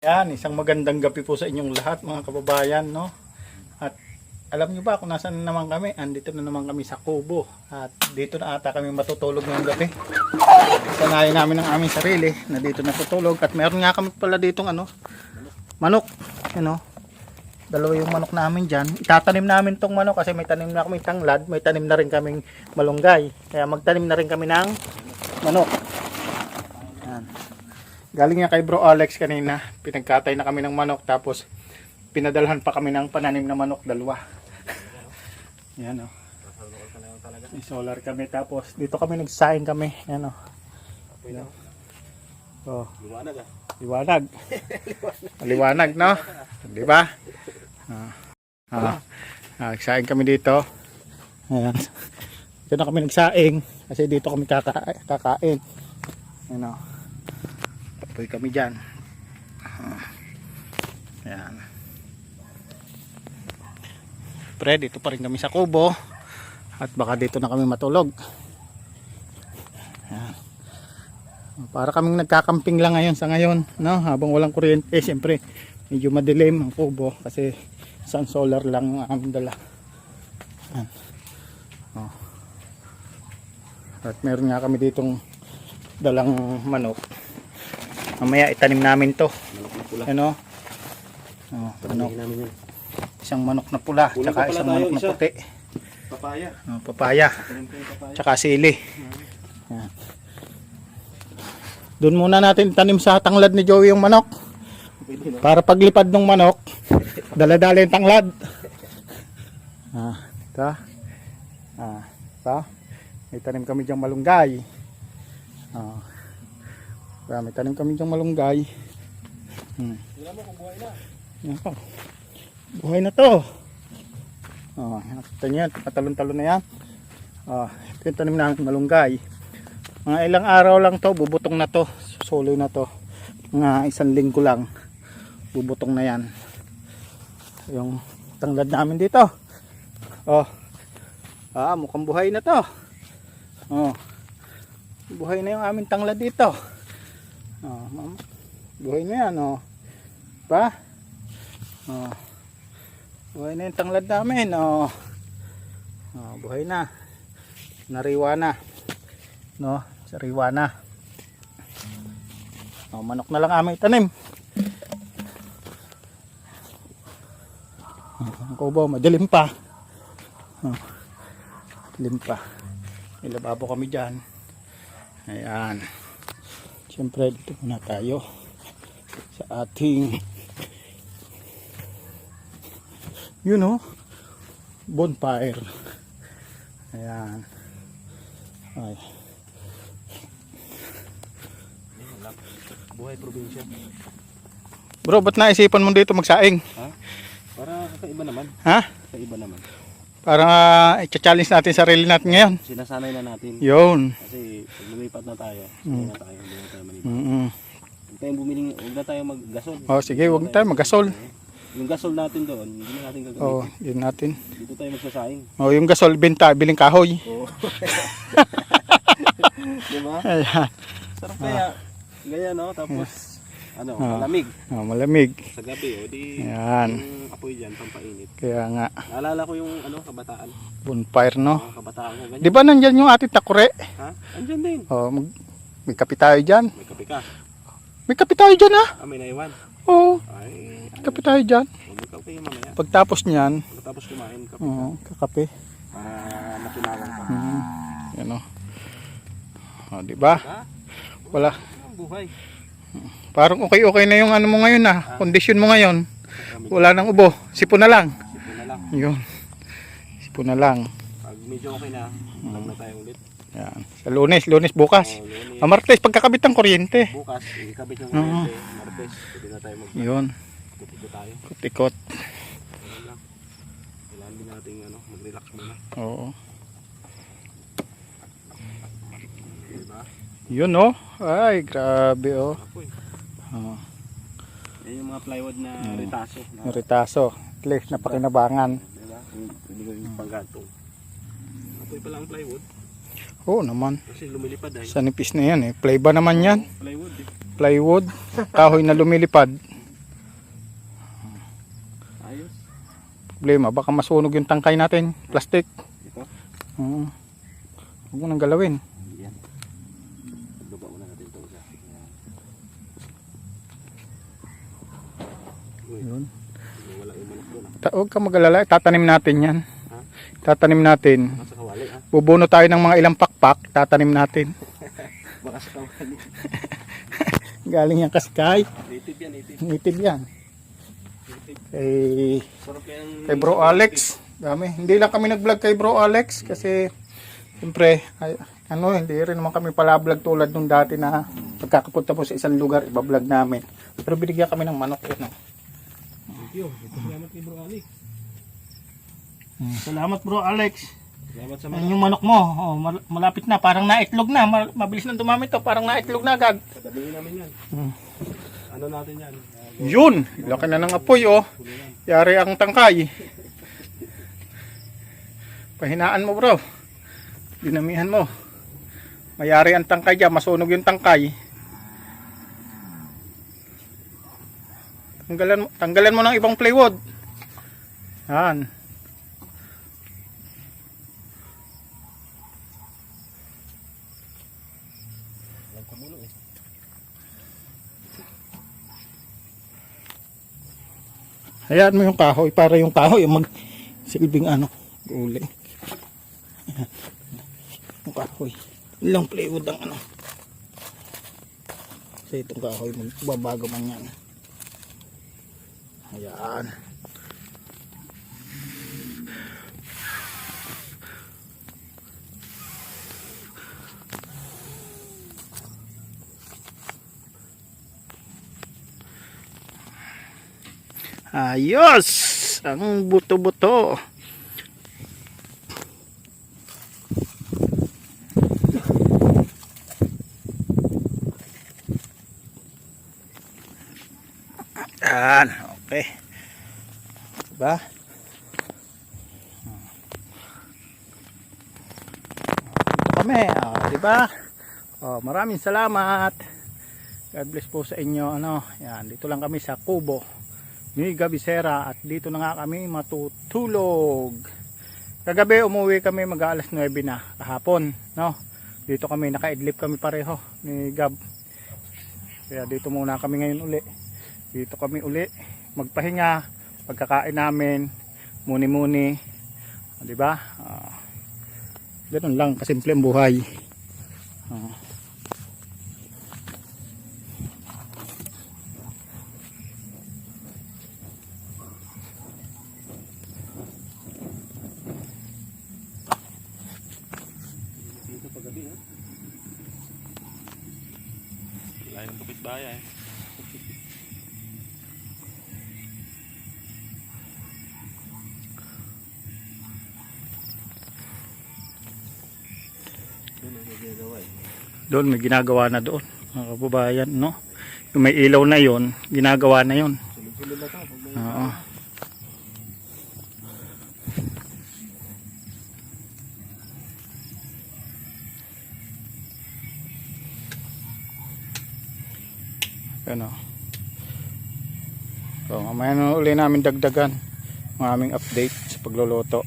Yan, isang magandang gabi po sa inyong lahat mga kababayan, no? At alam nyo ba kung nasaan na naman kami? Andito na naman kami sa Kubo. At dito na ata kami matutulog ngayong gabi. Sanayin namin ang aming sarili na dito natutulog. At meron nga kami pala ditong ano, manok. Ano? Dalawa yung manok namin dyan. Itatanim namin tong manok kasi may tanim na kami tanglad. May tanim na rin kaming malunggay. Kaya magtanim na rin kami ng manok. Yan. Galing nga kay Bro Alex kanina, pinagkatay na kami ng manok tapos pinadalhan pa kami ng pananim na manok dalawa. Yan o. May solar kami tapos dito kami nagsaing kami. Yan o. Oh, Liwanag ah. liwanag. Liwanag, no? Di ba? Ah. Ah. Ah, nagsaing kami dito. Ayan. Dito na kami nagsaing kasi dito kami kaka kakain. Ano? Tapoy kami diyan. Ayan. Pre, dito pa rin kami sa kubo. At baka dito na kami matulog. Ayan. Para kaming nagkakamping lang ngayon sa ngayon, no? Habang walang kuryente, eh, siyempre medyo madilim ang kubo kasi sun solar lang ang aming dala. Ayan. Oh. At meron nga kami ditong dalang manok. Mamaya itanim namin to. Manok na pula. Ano? Oh, manok. Isang manok na pula, Kulang tsaka isang manok na isa. puti. Papaya. Oh, papaya, papaya. tsaka sili. Yan. Doon muna natin tanim sa tanglad ni Joey yung manok. Para paglipad ng manok, dala-dala yung tanglad. Ah, ito. Ah, ito. May tanim kami diyang malunggay. Ah. Kaya may tanim kami diyang malunggay. Hmm. Tingnan mo kung buhay na. Yan. Buhay na to. Oh, nakita niyo yan, patalon-talon na yan. Oh, ito yung tanim namin malunggay. Mga ilang araw lang to, bubutong na to. Suloy na to. Mga isang linggo lang. Bubutong na yan. Yung tanglad namin dito. Oh. Ah, mukhang buhay na to. Oh. Buhay na yung aming tanglad dito. Oh, buhay na yan, oh. Pa? Oh. Buhay na yung tanglad namin. Oh. Oh, buhay na. Nariwa na. No, sariwa na. Oh, manok na lang aming tanim. Oh, ang kubo, madilim pa. Oh, madilim pa. May lababo kami dyan. Ayan. Siyempre, dito muna tayo sa ating you know bonfire ayan ay. Buhay probinsya. bro ba't naisipan mo dito magsaing Ha? Para kakaiba naman. ha Kakaiba naman. Para uh, i-challenge natin sarili natin ngayon Sinasanay na natin. yun Kasi pag lumipat na tayo, sanay na tayo. Hindi na tayo malipat. mm -mm. Huwag tayong bumili, huwag na tayo maggasol. oh sige wag na tayo magasol Yung gasol natin doon, hindi na natin gagamitin. oh yun natin Dito tayo magsasaing. oh yung gasol binta biling kahoy Oo. Di ba? ayan Sarap kaya. Gaya no? Tapos, ano, Ah. malamig. oh, malamig Sa gabi, o di, Ayan. yung apoy dyan, pampainit. kaya nga Naalala ko yung, ano, kabataan. bonfire no Mga kabataan ko, ganyan. di ba nandyan yung ating takure Ha? Andyan din. oh mag may kape tayo dyan May kape ka. may kape tayo dyan ha Ah, may naiwan. oh Ay, may kape tayo dyan huwag may kape yung mamaya. pagtapos niyan Pagkatapos kumain, kape ka. Oo, kakape. Para makinawang ka. Mm. Yan o. Oh, di ba? Wala. Buhay. Parang okay-okay na yung ano mo ngayon ah. Kondisyon mo ngayon. Wala nang ubo. Sipon na lang. sipon na lang. Yun. Sipon na lang. Pag medyo okay na, vlog na tayo ulit. Yan. Sa lunes, lunes bukas. O, lunes, Ah, martes, pagkakabit ng kuryente. bukas, ikabit yung kuryente. Martes, pwede na tayo mag Yun. Dito tayo. Kutikot. Lang. Kailangan din natin ano, mag-relax muna. Oo. Yun oh. Ay, grabe oh. oh. Yan yung mga plywood na hmm. ritaso. Na, ritaso. At least napakinabangan. Diba? Hindi ko yung panggatong. Apoy pala ang plywood. Oo oh, naman. Kasi lumilipad ay. Sa na yan eh. Play ba naman yan? Plywood eh. Plywood. Kahoy na lumilipad. Ayos. Problema. Baka masunog yung tangkay natin. Plastic. Ito? Oo. Uh, huwag mo nang galawin. Yun. huwag ka mag-alala. Tatanim natin yan. Ha? Tatanim natin. Kawali ha. Bubuno tayo ng mga ilang pakpak. Tatanim natin. Baka sa kawali. Galing yan kaskay. Native yan, native. Native yan. Kay, kay bro Alex. Dami. Hindi lang kami nag-vlog kay bro Alex. Kasi, siyempre, ay, ano, hindi rin naman kami pala-vlog tulad nung dati na pagkakapunta po sa isang lugar, iba-vlog namin. Pero binigyan kami ng manok. Yun, oh. Thank you. Ito salamat kay Bro Ali. Salamat bro Alex. Salamat sa Ano yung manok mo? Oh, mal- malapit na, parang naitlog na. Ma- mabilis na dumami to, parang naitlog na agad. Katabihin namin yan. Hmm. Ano natin yan? Ah, Yun! Laki na ng apoy oh. Yari ang tangkay. Pahinaan mo bro. Dinamihan mo. Mayari ang tangkay dyan, masunog yung tangkay. Tanggalan tanggalan mo ng ibang plywood. Yan. Hayaan mo yung kahoy para yung kahoy mag silbing ano, uli. Yung kahoy. Ilang plywood ang ano. Kasi itong kahoy magbabago man yan. Ayan. Ayos! Ang buto-buto. Yan, okay. Diba? Dito kami, oh, diba? Oh, maraming salamat. God bless po sa inyo. Ano, yan, dito lang kami sa Kubo ni Gabisera at dito na nga kami matutulog. Kagabi umuwi kami mag alas 9 na kahapon, no? Dito kami nakaidlip kami pareho ni Gab. Kaya dito muna kami ngayon uli. Dito kami uli magpahinga, pagkakain namin, muni-muni. Di ba? Ah, ganun lang kasimple ang buhay. Ah. Paggabi ha. Lain baya eh. Doon may ginagawa na doon mga kababayan no? Yung may ilaw na yon ginagawa na yon oo. Ano? So mamaya na uli namin dagdagan ang aming update sa pagluluto